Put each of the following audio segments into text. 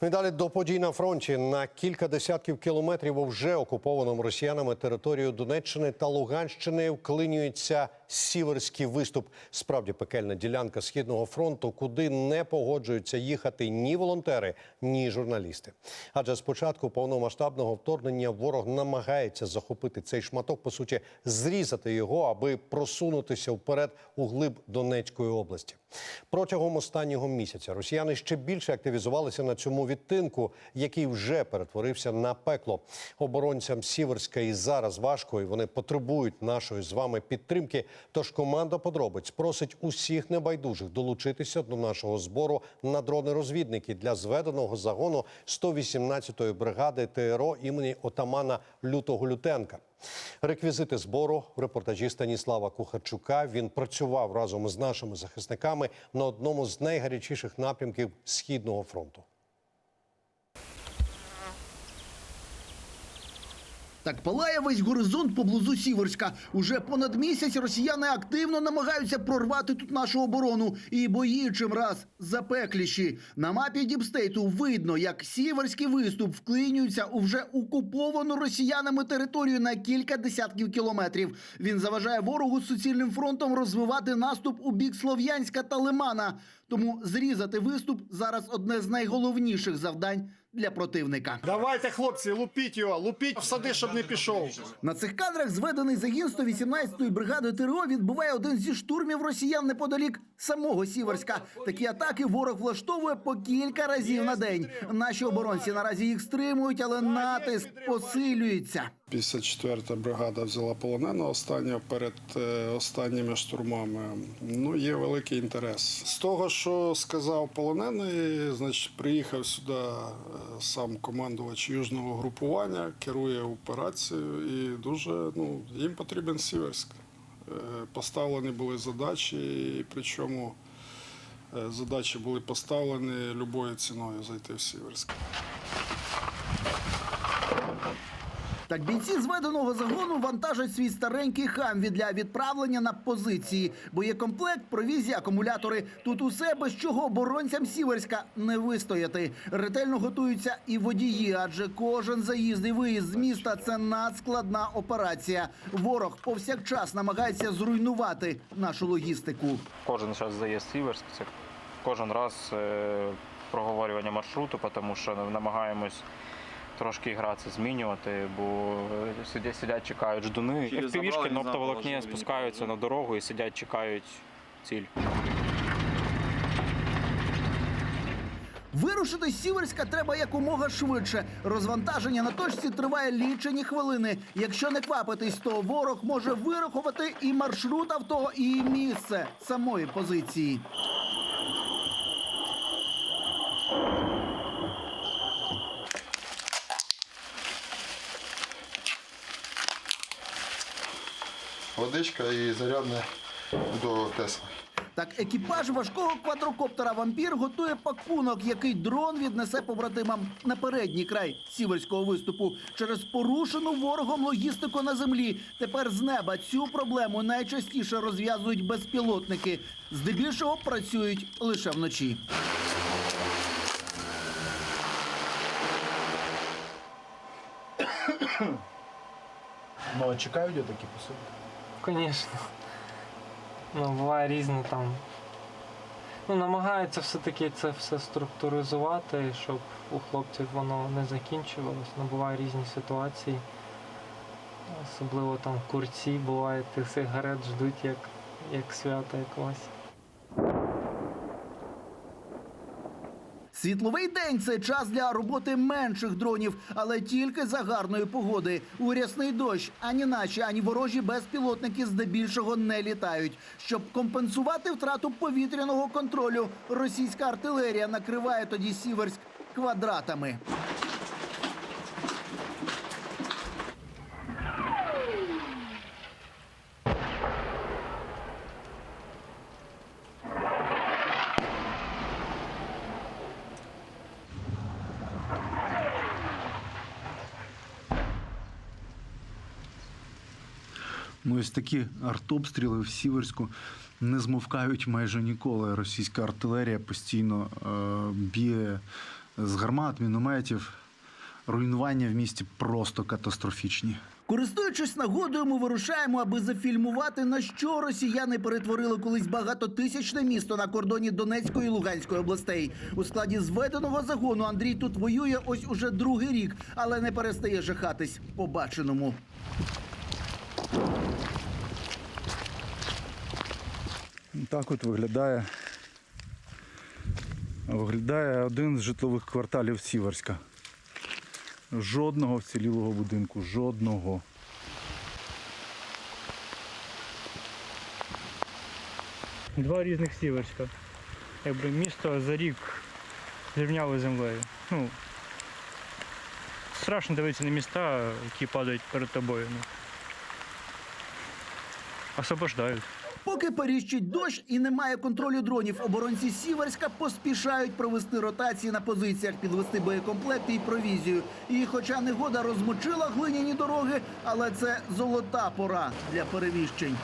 Ну і далі до подій на фронті. На кілька десятків кілометрів вже окупованому росіянами територію Донеччини та Луганщини вклинюється сіверський виступ. Справді пекельна ділянка східного фронту, куди не погоджуються їхати ні волонтери, ні журналісти. Адже з початку повномасштабного вторгнення ворог намагається захопити цей шматок, по суті, зрізати його, аби просунутися вперед у глиб Донецької області. Протягом останнього місяця росіяни ще більше активізувалися на цьому відтинку, який вже перетворився на пекло. Оборонцям Сіверська і зараз важко, і вони потребують нашої з вами підтримки. Тож команда подробиць просить усіх небайдужих долучитися до нашого збору на дрони-розвідники для зведеного загону 118-ї бригади ТРО імені отамана Лютого Лютенка. Реквізити збору в репортажі Станіслава Кухарчука. Він працював разом з нашими захисниками на одному з найгарячіших напрямків східного фронту. Так палає весь горизонт поблизу Сіверська. Уже понад місяць росіяни активно намагаються прорвати тут нашу оборону. І бої чим раз запекліші. На мапі Діпстейту видно, як сіверський виступ вклинюється у вже окуповану росіянами територію на кілька десятків кілометрів. Він заважає ворогу суцільним фронтом розвивати наступ у бік Слов'янська та Лимана. Тому зрізати виступ зараз одне з найголовніших завдань для противника. Давайте, хлопці, лупіть його, лупіть в сади, щоб не пішов. На цих кадрах зведений загін 118-ї бригади ТРО відбуває один зі штурмів росіян неподалік самого Сіверська. Такі атаки ворог влаштовує по кілька разів на день. Наші оборонці наразі їх стримують, але натиск посилюється. 54-та бригада взяла полоненого останнього перед е, останніми штурмами. Ну, є великий інтерес. З того, що сказав полонений, значить, приїхав сюди е, сам командувач южного групування, керує операцією і дуже ну, їм потрібен Сіверськ. Е, Поставлені були задачі, і причому задачі були поставлені любою ціною зайти в Сіверськ. Так бійці зведеного загону вантажать свій старенький хамві для відправлення на позиції. Боєкомплект, провізія, акумулятори. Тут усе, без чого оборонцям Сіверська не вистояти. Ретельно готуються і водії, адже кожен заїзд і виїзд з міста це надскладна операція. Ворог повсякчас намагається зруйнувати нашу логістику. Кожен час заїзд Сіверськ, це кожен раз е, проговорювання маршруту, тому що намагаємось трошки гратися змінювати, бо е, сидять, сидять чекають ждуни. Через FPV-шки забрали, на не оптоволокні знаю, спускаються на дорогу і сидять, чекають ціль. Вирушити з Сіверська треба якомога швидше. Розвантаження на точці триває лічені хвилини. Якщо не квапитись, то ворог може вирахувати і маршрут авто, і місце самої позиції. Водичка і зарядне до Тесла. Так, екіпаж важкого квадрокоптера Вампір готує пакунок, який дрон віднесе побратимам на передній край сіверського виступу через порушену ворогом логістику на землі. Тепер з неба цю проблему найчастіше розв'язують безпілотники. Здебільшого працюють лише вночі. Ну, а чекають такі посилки? Звісно. Ну, буває різне там. Ну, намагаються все-таки це все структуризувати, щоб у хлопців воно не закінчувалось. Ну, бувають різні ситуації. Особливо там курці буває тих сигарет ждуть як, як свята якогось. Світловий день це час для роботи менших дронів, але тільки за гарної погоди. У рясний дощ ані наші, ані ворожі безпілотники здебільшого не літають. Щоб компенсувати втрату повітряного контролю, російська артилерія накриває тоді Сіверськ квадратами. Ну, ось такі артобстріли в Сіверську не змовкають майже ніколи. Російська артилерія постійно е, б'є з гармат, мінометів. Руйнування в місті просто катастрофічні. Користуючись нагодою, ми вирушаємо, аби зафільмувати, на що росіяни перетворили колись багатотисячне місто на кордоні Донецької і Луганської областей. У складі зведеного загону Андрій тут воює ось уже другий рік, але не перестає жахатись побаченому. Так от виглядає. Виглядає один з житлових кварталів Сіверська. Жодного вцілілого будинку, жодного. Два різних сіверська. Якби місто за рік зрівняло землею. Ну, страшно дивитися на міста, які падають перед тобою. Ну. Освобождають. Поки періщить дощ і немає контролю дронів, оборонці Сіверська поспішають провести ротації на позиціях, підвести боєкомплекти і провізію. І хоча негода розмочила глиняні дороги, але це золота пора для переміщень.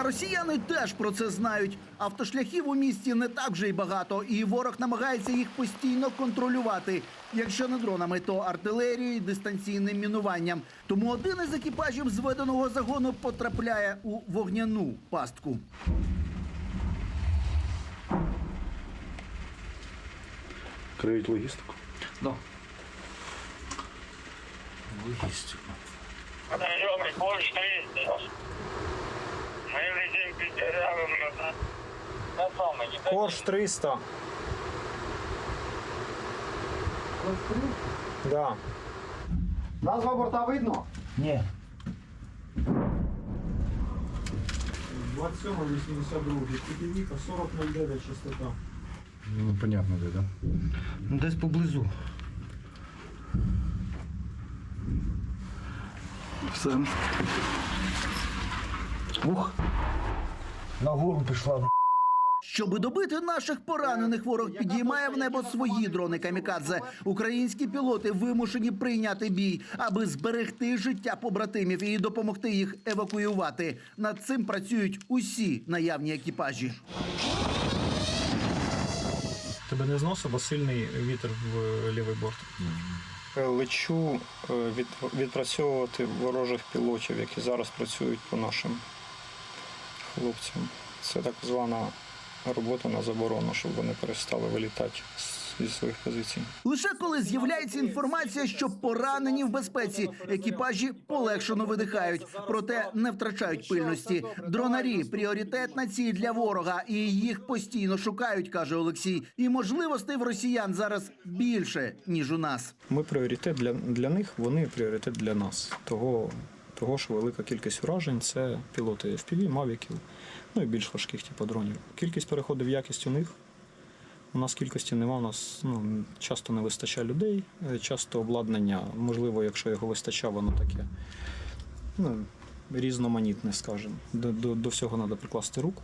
Та росіяни теж про це знають. Автошляхів у місті не так вже й багато, і ворог намагається їх постійно контролювати. Якщо не дронами, то артилерією дистанційним мінуванням. Тому один із екіпажів зведеного загону потрапляє у вогняну пастку. Криють логістику. Больше 300. Мы летим пятерявым назад. На самый не Корж 300. Да. Назва борта видно? Ні. 27 82 Кутівіка 4009 частота. Ну, понятно, де, да? Ну, десь поблизу. Все. Ух. Нагору пішла. Щоби добити наших поранених, ворог підіймає в небо свої дрони камікадзе. Українські пілоти вимушені прийняти бій, аби зберегти життя побратимів і допомогти їх евакуювати. Над цим працюють усі наявні екіпажі. Тебе не зносив, бо сильний вітер в лівий борт. Лечу е, від, відпрацьовувати ворожих пілотів, які зараз працюють по нашим хлопцям. Це так звана робота на заборону, щоб вони перестали вилітати з- зі своїх позицій. Лише коли з'являється інформація, що поранені в безпеці, екіпажі полегшено видихають, проте не втрачають пильності. Дронарі пріоритетна ціль для ворога, і їх постійно шукають, каже Олексій. І можливостей в росіян зараз більше ніж у нас. Ми пріоритет для, для них, вони пріоритет для нас. Того, того, що велика кількість вражень це пілоти FPV, мавіків, ну і більш важких типу дронів. Кількість переходів якість у них. У нас кількості нема, у нас ну, часто не вистачає людей, е, часто обладнання, можливо, якщо його вистачає, воно таке ну, різноманітне, скажімо. До, до, до всього треба прикласти руку.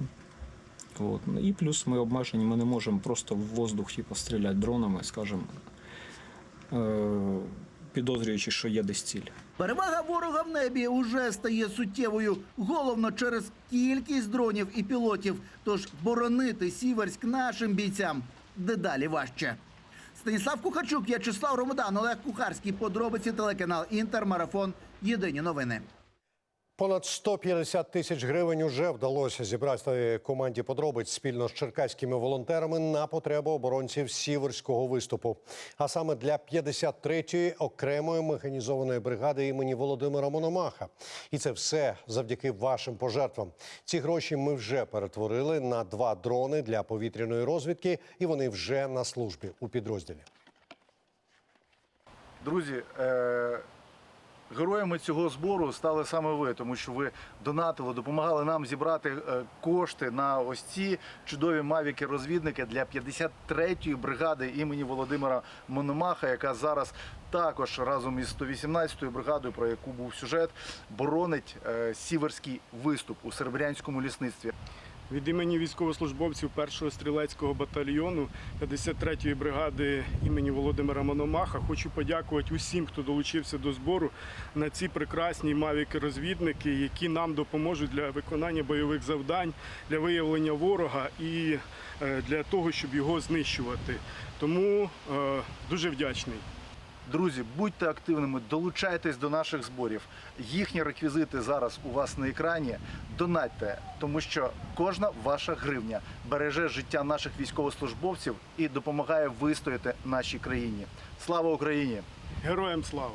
От. І плюс ми обмежені, ми не можемо просто в воздух типу, стріляти дронами, скажімо, е, підозрюючи, що є десь ціль. Перевага ворога в небі уже стає суттєвою, головно через кількість дронів і пілотів. Тож боронити Сіверськ нашим бійцям дедалі важче. Станіслав Кухарчук, В'ячеслав Ромодан, Олег Кухарський. Подробиці телеканал Інтермарафон. Єдині новини. Понад 150 тисяч гривень уже вдалося зібрати команді подробиць спільно з черкаськими волонтерами на потребу оборонців сіверського виступу. А саме для 53-ї окремої механізованої бригади імені Володимира Мономаха. І це все завдяки вашим пожертвам. Ці гроші ми вже перетворили на два дрони для повітряної розвідки, і вони вже на службі у підрозділі. Друзі, е- героями цього збору стали саме ви, тому що ви донатили, допомагали нам зібрати е, кошти на ось ці чудові мавіки-розвідники для 53-ї бригади імені Володимира Мономаха, яка зараз також разом із 118-ю бригадою, про яку був сюжет, боронить е, сіверський виступ у серебрянському лісництві. Від імені військовослужбовців 1-го стрілецького батальйону 53-ї бригади імені Володимира Мономаха хочу подякувати усім, хто долучився до збору на ці прекрасні мавіки-розвідники, які нам допоможуть для виконання бойових завдань, для виявлення ворога і е, для того, щоб його знищувати. Тому е, дуже вдячний. Друзі, будьте активними, долучайтесь до наших зборів. Їхні реквізити зараз у вас на екрані. Донатьте, тому що кожна ваша гривня береже життя наших військовослужбовців і допомагає вистояти нашій країні. Слава Україні! Героям слава!